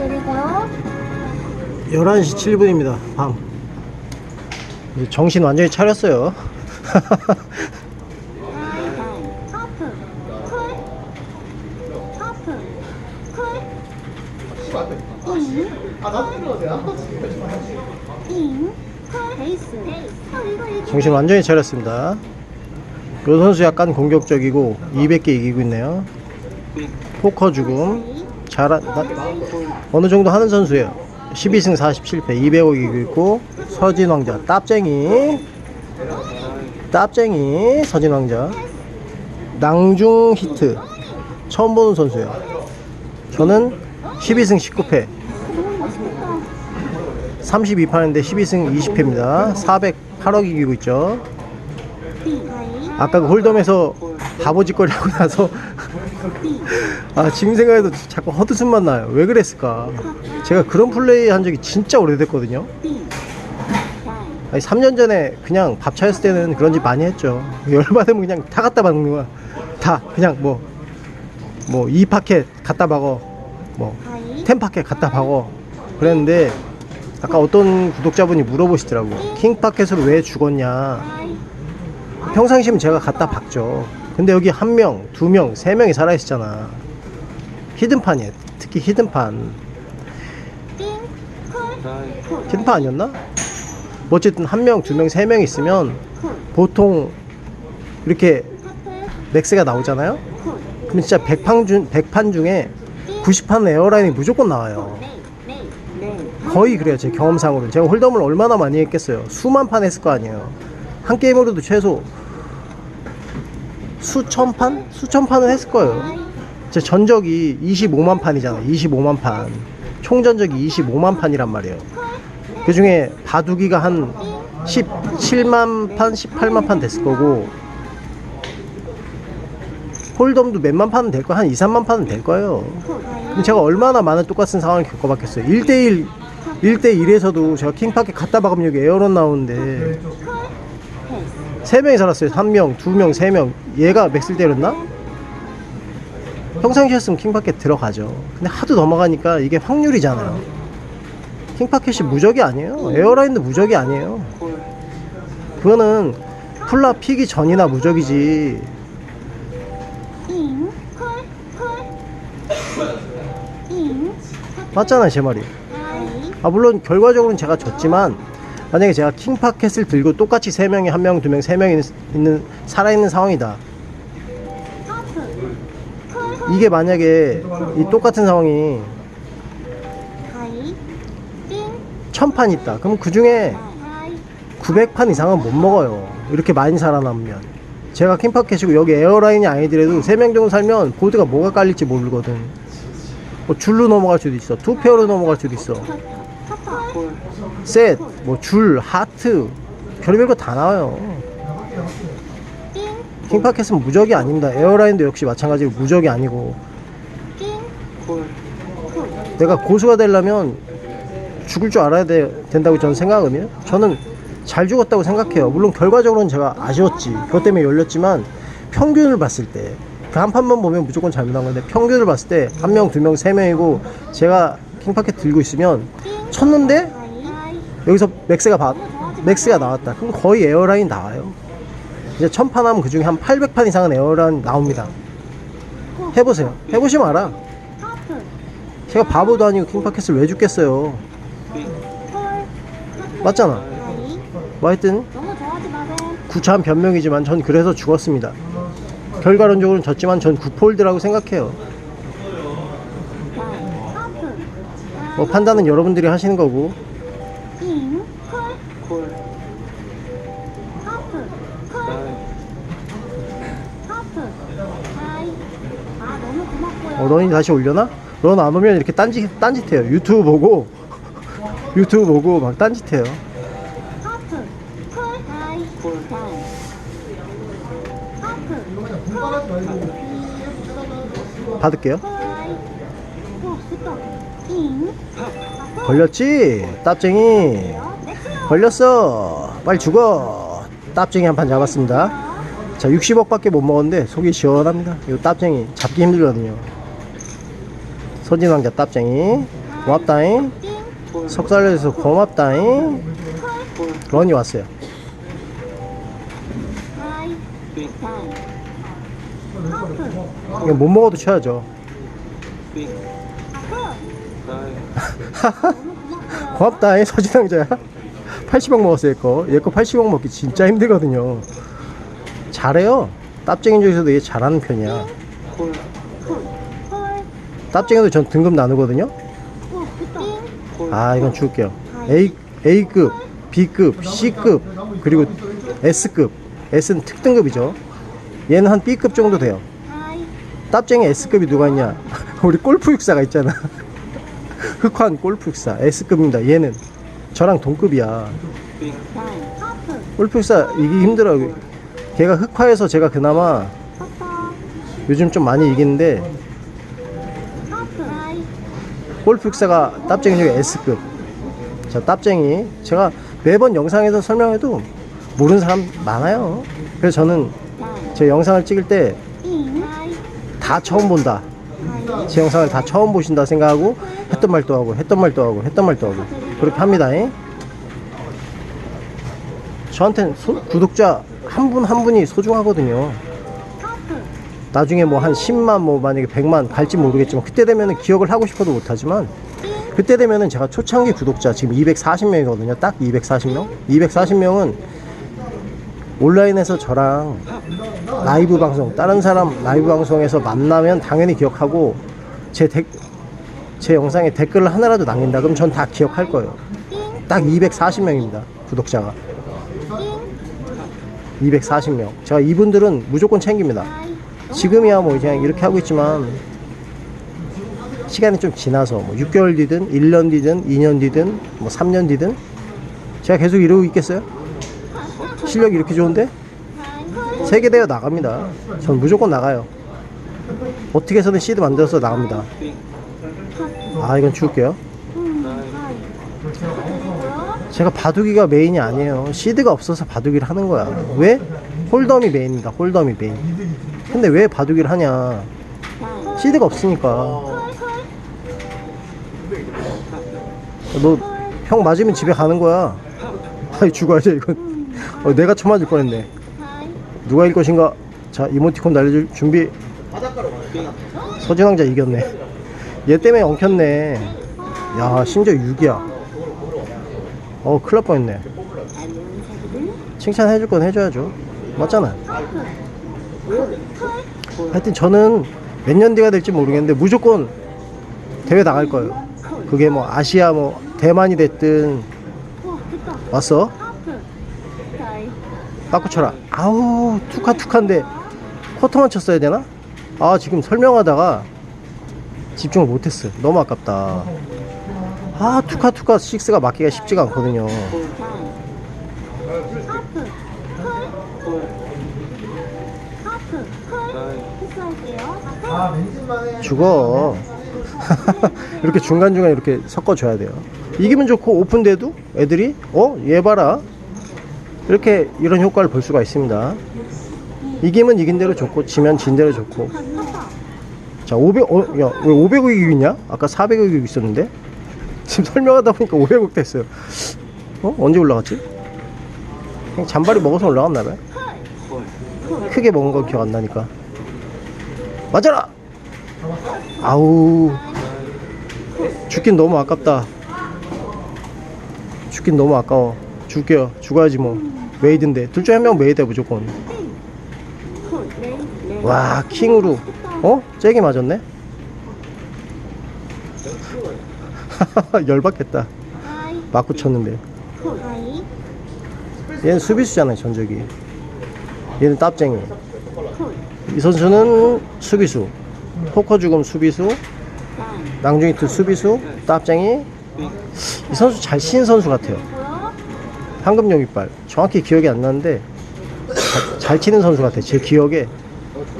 부탁드리고요. 11시 7분입니다. 밤. 이제 정신 완전히 차렸어요. 베이스. 어, 이거 이거. 정신 완전히 차렸습니다. 요 선수 약간 공격적이고 200개 이기고 있네요. 포커 죽음. 잘, 나, 어느 정도 하는 선수예요. 12승 47패 200억 이기고 있고 서진 왕자 땀쟁이 땀쟁이 서진 왕자 낭중 히트 처음 보는 선수예요. 저는 12승 19패 너무 맛있겠다. 32판인데 12승 20패입니다. 408억 이기고 있죠. 아까 그 홀덤에서 바보짓거리 하고 나서 아 지금 생각해도 자꾸 헛웃음만 나요. 왜 그랬을까? 제가 그런 플레이 한 적이 진짜 오래됐거든요. 아니 3년 전에 그냥 밥 차였을 때는 그런 짓 많이 했죠. 열받으면 그냥 다 갖다 박는 거야. 다 그냥 뭐뭐 2파켓 갖다 박어. 뭐 다이, 10파켓 갖다 박어. 그랬는데 아까 어떤 구독자분이 물어보시더라고. 킹파켓으로 왜 죽었냐. 평상시면 제가 갖다 박죠. 근데 여기 한 명, 두 명, 세 명이 살아있잖아. 히든판이에요. 특히 히든판. 히든판 아니었나? 뭐 어쨌든 한 명, 두 명, 세 명 있으면 콜, 보통 이렇게 맥스가 나오잖아요? 콜, 그럼 진짜 100판, 중, 100판 중에 90판 에어라인이 무조건 나와요. 거의 그래요. 제 경험상으로는. 제가 홀덤을 얼마나 많이 했겠어요. 수만 판 했을 거 아니에요. 한 게임으로도 최소 수천 판? 수천 판은 했을 거예요. 제 전적이 25만 판이잖아요. 25만 판. 총 전적이 25만 판이란 말이에요. 그 중에 바둑이가 한 17만 판, 18만 판 됐을 거고, 홀덤도 몇만 판은 될 거, 한 2, 3만 판은 될 거예요. 그럼 제가 얼마나 많은 똑같은 상황을 겪어봤겠어요. 1대1, 1대1에서도 제가 킹파켓 갖다 박으면 여기 에어런 나오는데, 3명이 살았어요. 3명, 2명, 3명. 얘가 맥스를 때렸나? 평상시였으면 킹파켓 들어가죠. 근데 하도 넘어가니까 이게 확률이잖아요. 킹파켓이 무적이 아니에요. 에어라인도 무적이 아니에요. 그거는 풀라 피기 전이나 무적이지. 맞잖아요, 제 말이. 아, 물론 결과적으로는 제가 졌지만, 만약에 제가 킹파켓을 들고 똑같이 3명이 1명, 2명, 3명이 있는, 살아있는 상황이다. 이게 만약에 이 똑같은 상황이 1000판 있다. 그럼 그 중에 다이, 900판 이상은 못 먹어요. 이렇게 많이 살아남으면. 제가 킹파켓이고 여기 에어라인이 아니더라도 3명 정도 살면 보드가 뭐가 깔릴지 모르거든. 뭐 줄로 넘어갈 수도 있어. 투페어로 넘어갈 수도 있어. 셋, 뭐 줄, 하트, 별의별 거 다 나와요. 띵, 킹파켓은 무적이 아닙니다. 에어라인도 역시 마찬가지로 무적이 아니고 띵, 내가 고수가 되려면 죽을 줄 알아야 돼, 된다고 저는 생각하거든요. 저는 잘 죽었다고 생각해요. 물론 결과적으로는 제가 아쉬웠지. 그것 때문에 열렸지만 평균을 봤을 때 그 한 판만 보면 무조건 잘못한 건데 평균을 봤을 때 한 명, 두 명, 세 명이고 제가 킹파켓 들고 있으면 쳤는데 여기서 맥스가 바, 맥스가 나왔다. 그럼 거의 에어라인 나와요. 이제 천판 하면 그 중에 한 800판 이상은 에어라인 나옵니다. 해보세요. 해보시면 알아. 제가 바보도 아니고 킹파켓을 왜 죽겠어요. 콜, 맞잖아. 뭐 하여튼. 구차한 변명이지만 전 그래서 죽었습니다. 결과론적으로는 졌지만 전 구폴드라고 생각해요. 뭐 판단은 여러분들이 하시는 거고 잉, 콜, 콜, 하프, 다이. 아, 너무 고맙고요. 어, 런이 다시 올려나? 런 안 오면 이렇게 딴짓, 딴짓해요. 유튜브 보고 유튜브 보고 막 딴짓해요. 하프, 콜, 다이, 다이. 하프, 콜, 받을게요. 다 걸렸지? 넥슬로. 걸렸어. 빨리 죽어. 땀쟁이 한 판 잡았습니다. 자, 60억 밖에 못 먹었는데 속이 시원합니다. 이 땀쟁이 잡기 힘들거든요. 서진왕자 땀쟁이. 다이. 고맙다잉 띵 석살려줘서 고맙다잉 런이 왔어요 이거 못 먹어도 쳐야죠 고맙다잉 서진왕자야 80억 먹었어 얘거. 얘거 80억 먹기 진짜 힘들거든요. 잘해요. 땀쟁이 중에서도 얘 잘하는 편이야. 콜 땀쟁이도 전 등급 나누거든요. 아 이건 줄게요. A, A급, B급, C급 그리고 S급. S는 특등급이죠. 얘는 한 B급 정도 돼요. 땀쟁이 S급이 누가 있냐? 우리 골프 육사가 있잖아 흑환 골프 육사 S급입니다. 얘는 저랑 동급이야. 다이 하프 골프 육사 이기기 힘들어요. 걔가 흑화해서 제가 그나마 요즘 좀 많이 이기는데 하프 하이 골프 육사가 땀쟁이 중에 S급. 자 땀쟁이. 제가 매번 영상에서 설명해도 모르는 사람 많아요. 그래서 저는 제 영상을 찍을 때 다 처음 본다 제 영상을 다 처음 보신다 생각하고 했던 말도 하고 했던 말도 하고 했던 말도 하고 그렇게 합니다 소- 구독자 한 분 한 분이 소중하거든요 나중에 뭐 한 10만 뭐 만약에 100만 갈지 모르겠지만 그때 되면은 기억을 하고 싶어도 못하지만 띵 그때 되면은 제가 초창기 구독자 지금 240명이거든요. 딱 240명. 240명은 온라인에서 저랑 라이브 방송, 다른 사람 라이브 방송에서 만나면 당연히 기억하고 제, 데, 제 영상에 댓글을 하나라도 남긴다. 그럼 전 다 기억할 거예요. 띵딱 240명입니다. 구독자가. 띵 240명. 제가 이분들은 무조건 챙깁니다. 지금이야 뭐 그냥 이렇게 하고 있지만 시간이 좀 지나서 뭐 6개월 뒤든 1년 뒤든 2년 뒤든 뭐 3년 뒤든 제가 계속 이러고 있겠어요? 실력이 이렇게 좋은데? 세계대회 나갑니다. 전 무조건 나가요. 어떻게 해서든 시드 만들어서 나갑니다. 아 이건 줄게요. 제가 바둑이가 메인이 아니에요. 시드가 없어서 바둑이를 하는 거야. 왜? 홀덤이 메인입니다. 홀덤이 메인. 근데 왜 바둑이를 하냐? 시드가 없으니까. 너 형 맞으면 집에 가는 거야. 아이 죽어야지 이건. 어, 내가 쳐맞을 뻔했네. 누가 일 것인가? 자 이모티콘 날려줄 준비. 서진 왕자 이겼네. 얘 때문에 엉켰네. 야 심지어 6이야. 어 큰일 날 뻔했네. 칭찬해줄 건 해줘야죠. 맞잖아. 하여튼 저는 몇 년 뒤가 될지 모르겠는데 무조건 대회 나갈 거예요. 그게 뭐 아시아 뭐 대만이 됐든 왔어? 빠꾸 쳐라. 아우 툭하툭한데 쿼터만 쳤어야 되나? 아 지금 설명하다가 집중을 못했어. 너무 아깝다. 아 투카투카 6가 맞기가 쉽지가 않거든요. 죽어. 이렇게 중간중간 이렇게 섞어줘야 돼요. 이기면 좋고 오픈돼도 애들이 어? 얘 봐라. 이렇게 이런 효과를 볼 수가 있습니다. 이기면 이긴 대로 좋고 지면 진 대로 좋고 자 500, 어, 야, 왜 500억이 있냐? 아까 400억이 있었는데? 지금 설명하다 보니까 500억 됐어요. 어? 언제 올라갔지? 그냥 잔발이 먹어서 올라갔나봐요. 크게 먹은 거 기억 안 나니까. 맞아라! 아우. 죽긴 너무 아깝다. 죽긴 너무 아까워. 죽게요. 죽어야지 뭐. 메이드인데. 둘 중에 한 명 메이드야, 무조건. 와, 킹으로. 어? 쟤게 맞았네? 열받겠다. 맞고 쳤는데. 얘는 수비수잖아요, 전적이. 얘는 땀쟁이. 콜이 선수는 수비수. 포커 죽음 수비수. 다이 낭중이트 수비수. 땀쟁이. 이 선수 잘 치는 선수 같아요. 황금용 이빨. 정확히 기억이 안 나는데 잘, 잘 치는 선수 같아요. 제 기억에.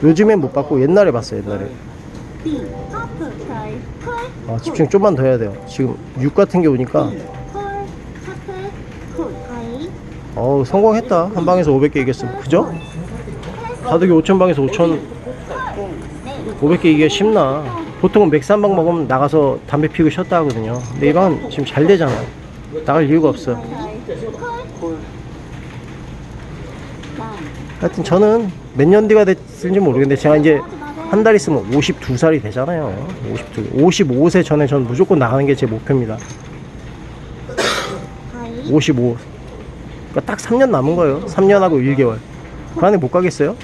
요즘엔 못 봤고 옛날에 봤어요, 옛날에. 아, 집중 좀만 더 해야 돼요. 지금 6 같은 게 오니까 어우 성공했다 한 방에서 500개 이겼으면 그죠? 바둑이 5천 방에서 5천 500개 이기가 쉽나 보통은 맥스 한 방 먹으면 나가서 담배 피우고 쉬었다 하거든요. 근데 이 방은 지금 잘 되잖아. 나갈 이유가 없어. 하여튼 저는 몇 년 뒤가 됐을지 모르겠는데 제가 이제 한 달 있으면 52살이 되잖아요. 52, 55세 전에 저는 무조건 나가는 게 제 목표입니다. 하이 55. 그러니까 딱 3년 남은 거예요. 3년하고 1개월. 그 안에 못 가겠어요?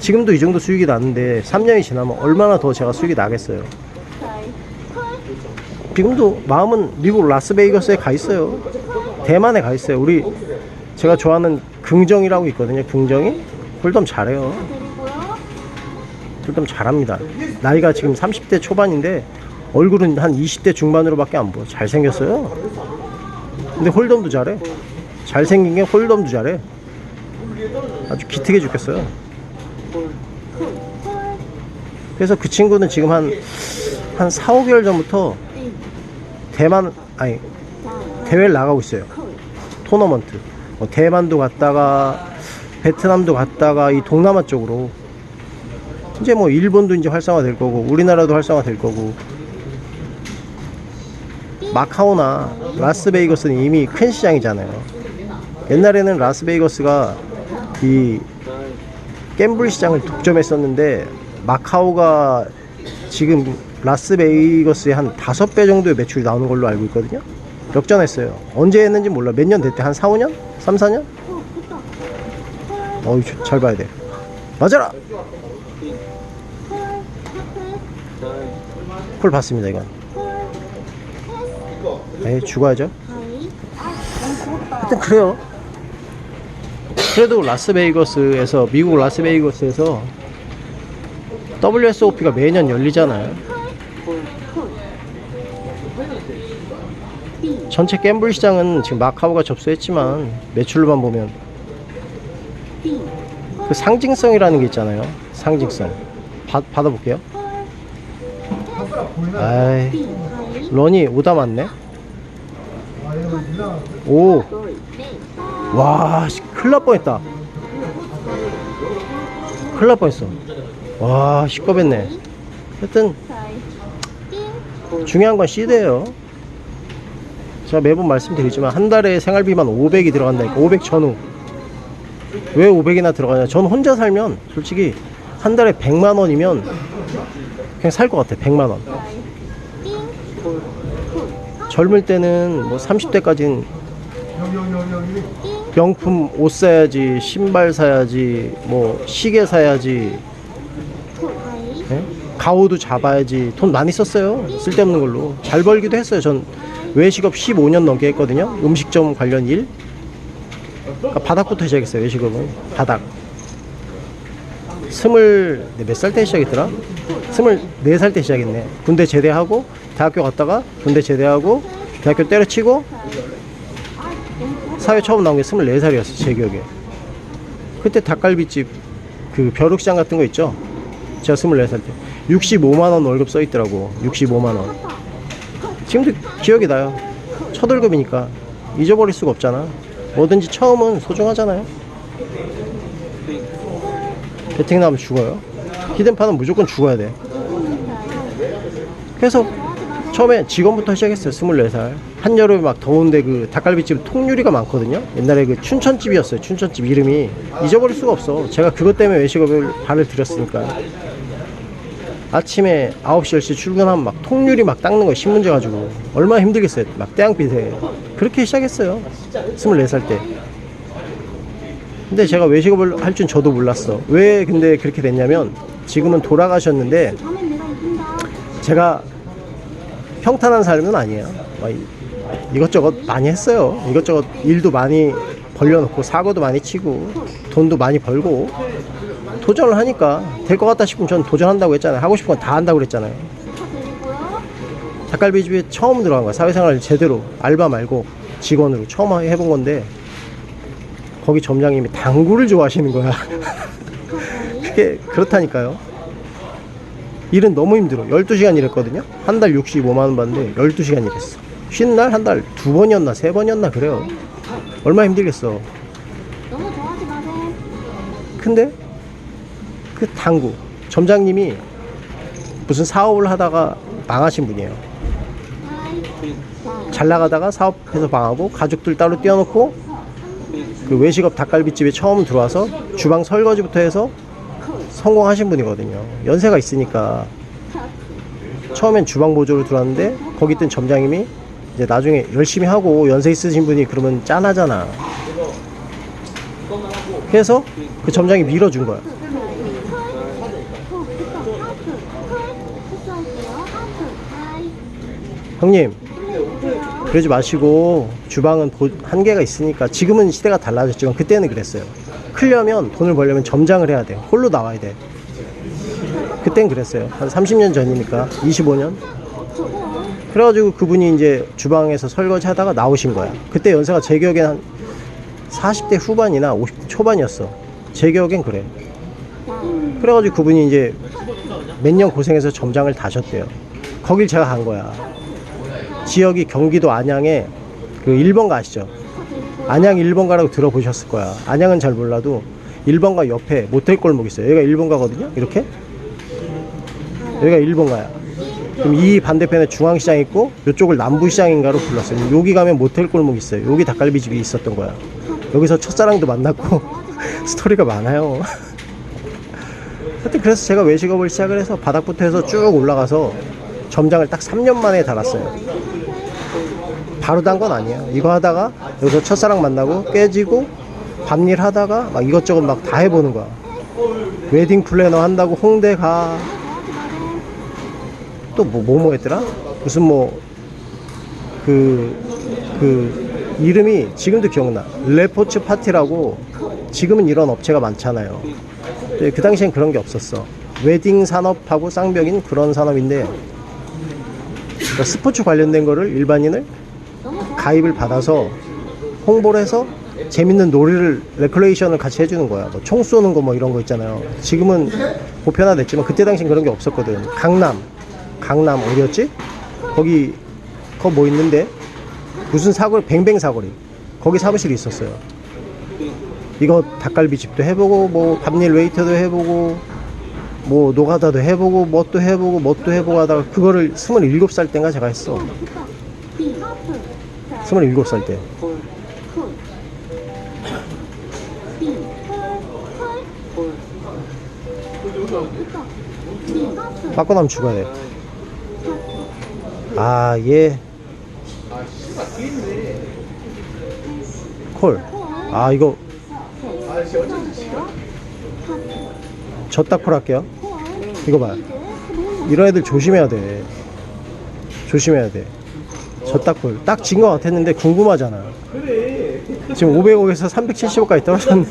지금도 이 정도 수익이 나는데 3년이 지나면 얼마나 더 제가 수익이 나겠어요. 지금도 마음은 미국 라스베이거스에 가 있어요. 대만에 가 있어요. 우리 제가 좋아하는 긍정이라고 있거든요. 긍정이 홀덤 잘해요. 홀덤 잘합니다. 나이가 지금 30대 초반인데 얼굴은 한 20대 중반으로밖에 안 보여. 잘생겼어요. 근데 홀덤도 잘해. 잘생긴 게 홀덤도 잘해. 아주 기특해 죽겠어요. 콜 그래서 그 친구는 지금 한, 한 4, 5개월 전부터 일 대만, 아니, 자 대회를 나가고 있어요. 콜 토너먼트. 뭐 대만도 갔다가 베트남도 갔다가 이 동남아 쪽으로 이제 뭐 일본도 이제 활성화 될 거고 우리나라도 활성화 될 거고 마카오나 라스베이거스는 이미 큰 시장이잖아요. 옛날에는 라스베이거스가 이 갬블 시장을 독점했었는데 마카오가 지금 라스베이거스의 한 다섯 배 정도의 매출이 나오는 걸로 알고 있거든요. 역전했어요. 언제 했는지 몰라. 몇 년 됐대? 한 4, 5년? 3, 4년? 콜 붙어 어이, 저- 잘 봐야 돼. 맞아라! 콜 봤습니다, 이건. 에이, 죽어야죠. 너무 부럽다 하여튼 그래요. 그래도 라스베이거스에서, 미국 라스베이거스에서 WSOP가 매년 열리잖아요. 전체 갬블 시장은 지금 마카오가 접수했지만 매출로만 보면 그 상징성이라는 게 있잖아요. 상징성. 받, 받아볼게요. 아이, 런이 오다 맞네. 오, 네 와, 씨, 큰일 날 뻔했다. 큰일 날 뻔했어. 와, 시꺼맸네. 하여튼, 중요한 건 시드예요. 제가 매번 말씀드리지만, 한 달에 생활비만 500이 들어간다니까. 500 전후. 왜 500이나 들어가냐. 전 혼자 살면, 솔직히, 한 달에 100만 원이면, 그냥 살 것 같아. 100만 원. 젊을 때는 뭐 30대까지는 명품 옷 사야지, 신발 사야지, 뭐 시계 사야지, 예? 가오도 잡아야지. 돈 많이 썼어요. 쓸데없는 걸로. 잘 벌기도 했어요. 전 외식업 15년 넘게 했거든요. 음식점 관련 일. 그러니까 바닥부터 시작했어요. 외식업은 바닥. 스물 네, 몇살 때 시작했더라? 스물 네 살 때 시작했네. 군대 제대하고 대학교 갔다가 군대 제대하고 대학교 때려치고 사회 처음 나온 게 스물네 살이었어 제 기억에. 그때 닭갈비집 그 벼룩시장 같은 거 있죠? 제가 24살 때 65만 원 월급 써 있더라고 65만 원 지금도 기억이 나요. 첫 월급이니까 잊어버릴 수가 없잖아. 뭐든지 처음은 소중하잖아요. 배팅 나면 죽어요. 히든파는 무조건 죽어야 돼. 그래서 처음에 직원부터 시작했어요 24살. 한여름에 막 더운데 그 닭갈비집 통유리가 많거든요. 옛날에 그 춘천집이었어요 춘천집 이름이. 잊어버릴 수가 없어. 제가 그것 때문에 외식업을 발을 들였으니까 아침에 9시 10시 출근하면 막 통유리 막 닦는 거 신문지 가지고 얼마나 힘들겠어요. 막 떼양빛에 그렇게 시작했어요. 24살 때. 근데 제가 외식업을 할 줄 저도 몰랐어. 왜 근데 그렇게 됐냐면 지금은 돌아가셨는데 제가 평탄한 삶은 아니에요. 막 이- 이것저것 많이 했어요. 이것저것 일도 많이 벌려놓고 사고도 많이 치고 돈도 많이 벌고 도전을 하니까 될 것 같다 싶으면 전 도전한다고 했잖아요. 하고 싶은 건 다 한다고 그랬잖아요. 축하드리고요 닭갈비 집에 처음 들어간 거야. 사회생활 제대로 알바 말고 직원으로 처음 해본 건데 거기 점장님이 당구를 좋아하시는 거야. 그게 그렇다니까요. 일은 너무 힘들어. 12시간 일했거든요. 한 달 65만 원 받는데 12시간 일했어. 쉬는 날 한 달 두 번이었나 세 번이었나 그래요. 얼마나 힘들겠어. 너무 좋아하지 마세요 근데 그 당구 점장님이 무슨 사업을 하다가 망하신 분이에요. 잘 나가다가 사업해서 망하고 가족들 따로 떼어놓고 그 외식업 닭갈비집에 처음 들어와서 주방 설거지부터 해서 성공하신 분이거든요. 연세가 있으니까 처음엔 주방 보조로 들어왔는데 거기 있던 점장님이 이제 나중에 열심히 하고 연세 있으신 분이 그러면 짠하잖아. 그래서 그 점장이 밀어준 거야. 형님 그러지 마시고 주방은 보- 한계가 있으니까 지금은 시대가 달라졌지만 그때는 그랬어요. 크려면 돈을 벌려면 점장을 해야 돼. 홀로 나와야 돼. 그땐 그랬어요. 한 30년 전이니까. 25년. 그래가지고 그분이 이제 주방에서 설거지 하다가 나오신 거야. 그때 연세가 제 기억엔 한 40대 후반이나 50대 초반이었어. 제 기억엔 그래. 그래가지고 그분이 이제 몇 년 고생해서 점장을 다셨대요. 거길 제가 간 거야 지역이 경기도 안양에 그 1번가 아시죠? 안양 1번가라고 들어보셨을 거야. 안양은 잘 몰라도 1번가 옆에 모텔 골목 있어요. 여기가 1번가거든요. 이렇게. 여기가 1번가야. 그럼 이 반대편에 중앙시장 있고 이쪽을 남부시장인가로 불렀어요. 여기 가면 모텔 골목 있어요. 여기 닭갈비집이 있었던 거야. 여기서 첫사랑도 만났고 스토리가 많아요. 하여튼 그래서 제가 외식업을 시작을 해서 바닥부터 해서 쭉 올라가서 점장을 딱 3년 만에 달았어요. 바로 단 건 아니에요. 이거 하다가 여기서 첫사랑 만나고 깨지고 밤일 하다가 막 이것저것 막 다 해보는 거야. 웨딩 플래너 한다고 홍대 가. 또 뭐, 뭐, 뭐 했더라? 무슨 뭐, 그, 그, 이름이 지금도 기억나. 레포츠 파티라고 지금은 이런 업체가 많잖아요. 그 당시엔 그런 게 없었어. 웨딩 산업하고 쌍벽인 그런 산업인데, 그러니까 스포츠 관련된 거를 일반인을 가입을 받아서 홍보를 해서 재밌는 놀이를 레클레이션을 같이 해주는 거야. 뭐 총 쏘는 거 뭐 이런 거 있잖아요. 지금은 보편화됐지만 그때 당시엔 그런 게 없었거든. 강남, 강남 어디였지? 거기 거 뭐 있는데 무슨 사거리 뱅뱅 사거리 거기 사무실이 있었어요. 이거 닭갈비 집도 해보고 뭐 밤일 웨이터도 해보고 뭐 노가다도 해보고 뭣도 해보고 뭣도 해보고 하다가 그거를 27살 땐가 제가 했어. 27살 때. 바꿔나면 죽어야 돼. 아, 얘. 콜. 아, 이거. 졌다 콜 할게요. 이거 봐요. 이런 애들 조심해야 돼. 조심해야 돼. 졌다 콜. 딱 진 것 같았는데 궁금하잖아. 지금 500억에서 370억까지 떨어졌네.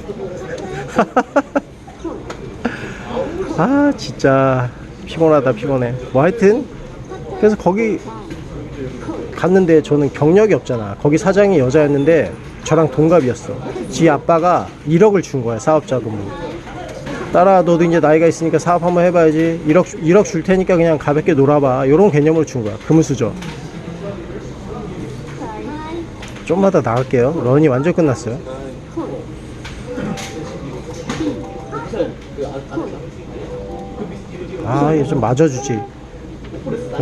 아, 진짜. 피곤하다, 피곤해. 뭐 하여튼. 그래서 거기 갔는데 저는 경력이 없잖아. 거기 사장이 여자였는데 저랑 동갑이었어. 지 아빠가 1억을 준 거야, 사업 자금으로. 딸아, 너도 이제 나이가 있으니까 사업 한번 해봐야지. 1억, 1억 줄 테니까 그냥 가볍게 놀아봐. 요런 개념으로 준 거야. 금수저. 좀만 더 나갈게요. 런이 완전 끝났어요. 아, 이거 좀 맞아주지.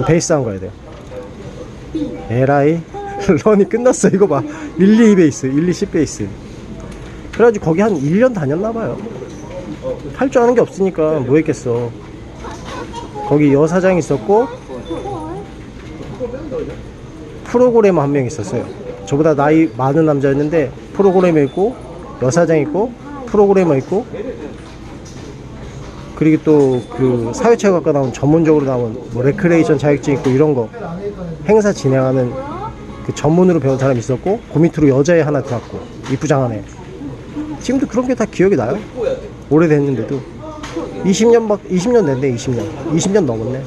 베이스 한 거야 돼. 에라이. 런이 끝났어. 이거 봐. 1, 2 베이스, 1, 2, 10 베이스. 그래가지고 거기 한 1년 다녔나봐요. 할 줄 아는 게 없으니까 뭐 했겠어. 거기 여사장 있었고, 프로그래머 한 명 있었어요. 저보다 나이 많은 남자였는데 프로그래머 있고 여사장 있고 프로그래머 있고 그리고 또 그 사회체육학과 나온 전문적으로 나온 뭐 레크레이션 자격증 있고 이런 거 행사 진행하는 그 전문으로 배운 사람 있었고 그 밑으로 여자애 하나 들어왔고 이쁘장하네 지금도 그런 게 다 기억이 나요 오래됐는데도 20년 막 20년 됐네 20년 20년 넘었네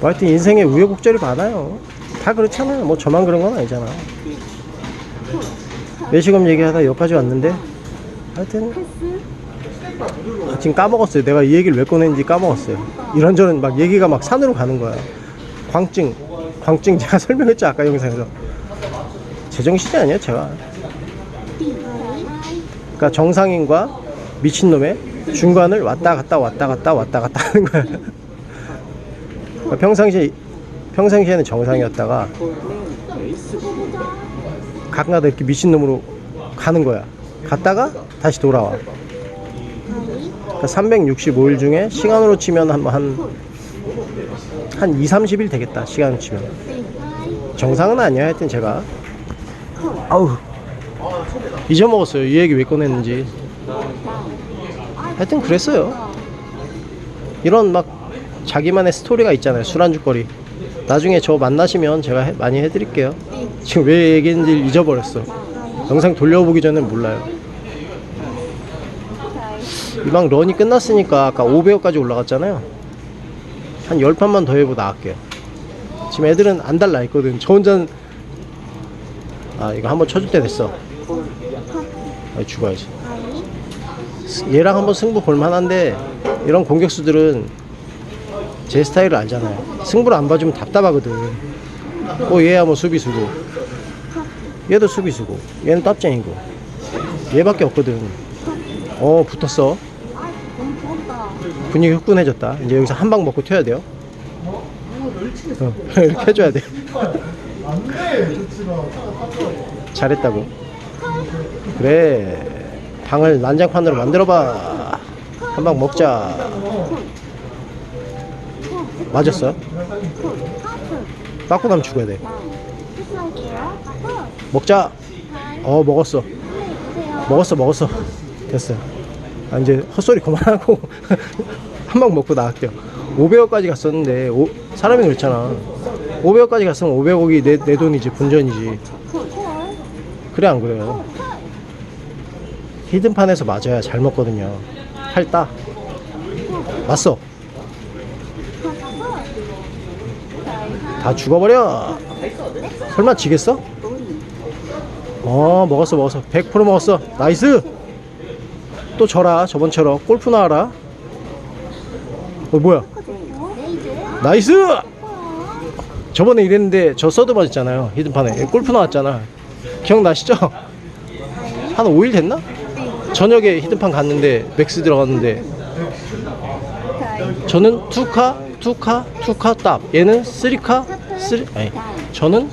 뭐 하여튼 인생에 우여곡절이 많아요. 다 그렇잖아요. 뭐 저만 그런 건 아니잖아. 외식업 얘기하다 여기까지 왔는데 하여튼 아, 지금 까먹었어요. 내가 이 얘기를 왜 꺼냈는지 까먹었어요. 이런저런 막 얘기가 막 산으로 가는 거야. 광증, 광증 제가 설명했죠 아까 영상에서. 제정신이 아니에요 제가. 그러니까 정상인과 미친놈의 중간을 왔다 갔다 왔다 갔다 왔다 갔다 하는 거야. 그러니까 평상시 평상시에는 정상이었다가 가끔가다 이렇게 미친놈으로 가는 거야. 갔다가 다시 돌아와. 그러니까 365일 중에 시간으로 치면 한, 한, 한 2, 30일 되겠다. 시간으로 치면. 정상은 아니야. 하여튼 제가. 아우. 잊어먹었어요. 이 얘기 왜 꺼냈는지. 하여튼 그랬어요. 이런 막 자기만의 스토리가 있잖아요. 술안주거리. 나중에 저 만나시면 제가 해- 많이 해드릴게요. 지금 왜 얘기했는지 잊어버렸어. 영상 돌려보기 전엔 몰라요. 이 방 런이 끝났으니까 아까 500억까지 올라갔잖아요. 한 10판만 더 해보고 나갈게요. 지금 애들은 안 달라 있거든. 저 혼자는 아 이거 한번 쳐줄 때 됐어. 아, 죽어야지. 얘랑 한번 승부 볼만한데 이런 공격수들은 제 스타일을 알잖아요. 승부를 안 봐주면 답답하거든. 어 얘야 뭐 수비수고 얘도 수비수고 얘는 탑쟁이고 얘밖에 없거든. 어 붙었어. 분위기 후끈해졌다. 이제 여기서 한 방 먹고 튀어야 돼요. 어, 이렇게 해줘야 돼. 잘했다고. 그래. 방을 난장판으로 만들어봐. 한 방 먹자. 맞았어? 빠꾸 나면 죽어야 돼. 먹자. 어, 먹었어. 먹었어, 먹었어. 됐어. 아, 이제 헛소리 그만하고 한 방 먹고 나갈게요. 500억까지 갔었는데 오- 사람이 그렇잖아. 500억까지 갔으면 500억이 내, 내 돈이지 본전이지. 그래 안 그래요? 히든판에서 맞아야 잘 먹거든요. 할따. 맞어. 다 죽어버려. 설마 지겠어? 어 먹었어 먹었어 100% 먹었어 나이스 또 져라 저번처럼 골프 나와라 어 뭐야 나이스 저번에 이랬는데 저 서드 맞았잖아요 히든판에 골프 나왔잖아 기억나시죠? 한 5일 됐나? 저녁에 히든판 갔는데 맥스 들어갔는데 저는 투카 투카 투카 탑. 얘는 쓰리카 쓰리 아니 저는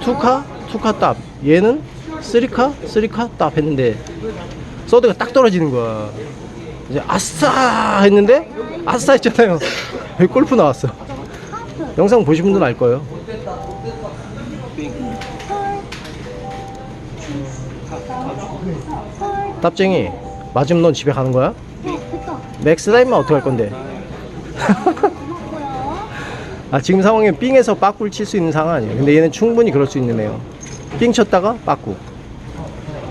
투카 투카 탑. 얘는 쓰리카 쓰리카 탑 했는데 서드가 딱 떨어지는 거야. 이제 아싸 했는데 아싸 했잖아요. 골프 나왔어. 영상 보신 분들은 알 거예요 탑쟁이 맞으면 넌 집에 가는 거야? 맥스 다이면 어떡할 건데? 아 지금 상황에 삥에서 빠꾸를 칠 수 있는 상황 아니에요. 근데 얘는 충분히 그럴 수 있는 애요. 삥 쳤다가 빠꾸.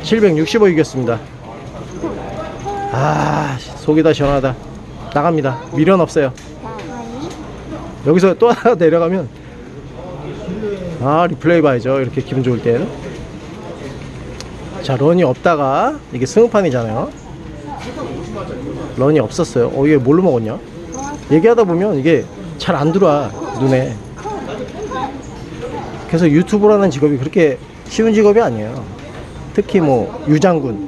765 이겼습니다. 아 속이 다 시원하다. 나갑니다. 미련 없어요. 여기서 또 하나 내려가면 아 리플레이 봐야죠. 이렇게 기분 좋을 때는 자 런이 없다가 이게 승판이잖아요. 런이 없었어요. 어 이게 뭘로 먹었냐? 얘기하다 보면 이게 잘 안 들어와 눈에. 그래서 유튜브라는 직업이 그렇게 쉬운 직업이 아니에요. 특히 뭐 유장군.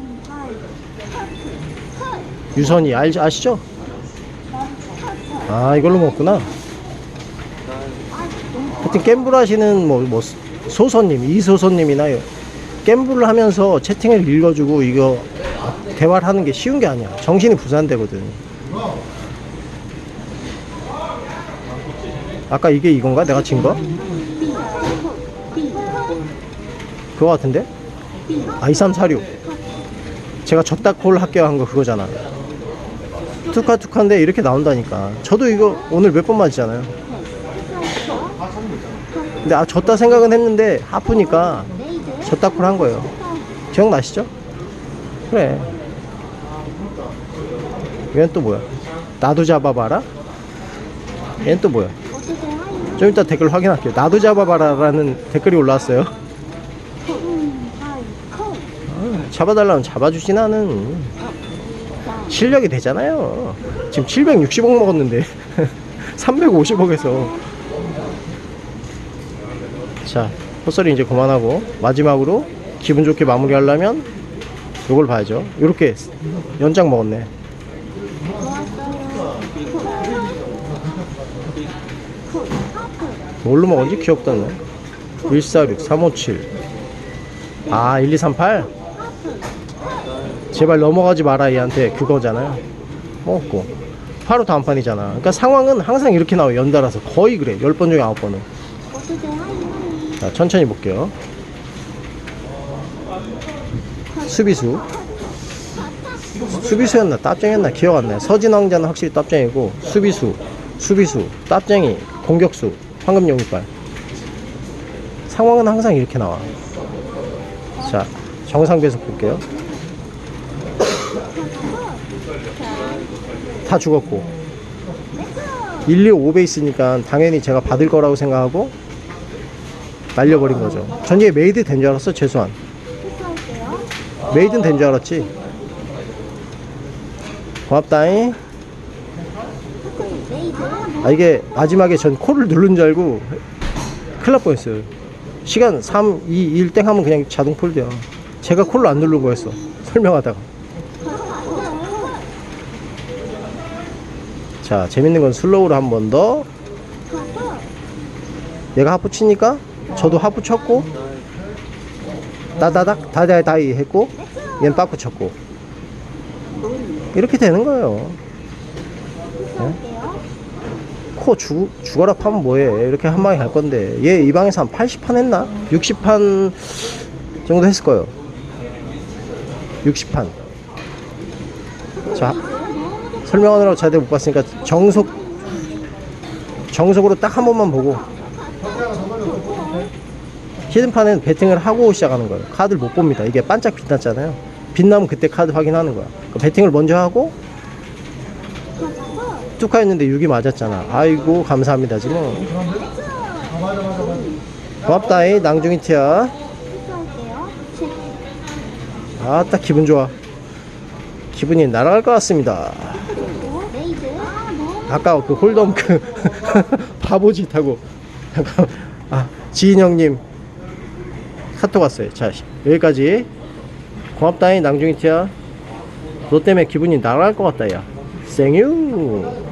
유선이 알, 아시죠? 아 이걸로 먹구나. 하여튼 겜불 하시는 뭐, 뭐 소선님 이소선님이나 겜불을 하면서 채팅을 읽어주고 이거 대화를 하는 게 쉬운 게 아니야 정신이 부산되거든 아까 이게 이건가? 내가 친 거? 그거 같은데? 아, 2346. 제가 졌다 콜 할게요 한거 그거잖아. 투카투카인데 이렇게 나온다니까. 저도 이거 오늘 몇 번 맞잖아요. 근데 아, 졌다 생각은 했는데 하프니까 콜한 거예요. 기억나시죠? 그래. 얘는 또 뭐야? 나도 잡아봐라? 얘는 또 뭐야? 좀 이따 댓글 확인할게요. 나도 잡아봐라라는 댓글이 올라왔어요. 아, 잡아달라면 잡아주진 않은. 실력이 되잖아요. 지금 760억 먹었는데 350억에서 자 헛소리 이제 그만하고 마지막으로 기분 좋게 마무리 하려면 이걸 봐야죠. 이렇게 연장 먹었네. 뭘로 먹었지 귀엽다 너 146, 357 아 1238? 제발 넘어가지 마라 얘한테. 그거잖아요. 먹고. 바로 다음 판이잖아. 그러니까 상황은 항상 이렇게 나와요. 연달아서. 거의 그래. 10번 중에 9번은. 자, 천천히 볼게요. 수비수. 수비수였나 땀쟁이였나 기억 안 나요. 서진 왕자는 확실히 땀쟁이고 수비수, 수비수, 땀쟁이, 공격수, 황금 영입발. 상황은 항상 이렇게 나와. 자, 정상 배속 볼게요. 다 죽었고 1, 2, 5베이스니까 당연히 제가 받을 거라고 생각하고 날려버린 거죠. 전에 메이드 된 줄 알았어, 최소한. 메이드는 된줄 알았지. 고맙다잉. 아, 이게 마지막에 전 콜을 누른 줄 알고 큰일 날 뻔했어요. 시간 3, 2, 1 땡 하면 그냥 자동 폴드야. 제가 콜을 안 누른 거였어. 설명하다가. 자, 재밌는 건 슬로우로 한 번 더. 얘가 하프 치니까 저도 하프 쳤고 따다닥 다다다이 했고 얘는 빠꾸 쳤고 이렇게 되는 거예요. 패스할게요. 코 죽, 죽어라 파면 뭐해 이렇게 한 방에 갈 건데 얘 이 방에서 한 80판 했나? 60판 정도 했을 거예요 60판 자 설명하느라고 자세히 못 봤으니까 정석 정석으로 딱 한 번만 보고 히든판은 배팅을 하고 시작하는 거예요 카드를 못 봅니다 이게 반짝 빛났잖아요 빛나면 그때 카드 확인하는 거야 그 배팅을 먼저 하고 뚝하였는데 6이 맞았잖아. 아이고 감사합니다 지금. 고맙다이 낭중이 티야. 아딱 기분 좋아. 기분이 날아갈 것 같습니다. 아, 아까 그 홀덤 그 바보짓 하고 아 지인 형님 카톡 왔어요. 자 여기까지 고맙다이 낭중이 티야. 너 때문에 기분이 날아갈 것 같다 야. 생유.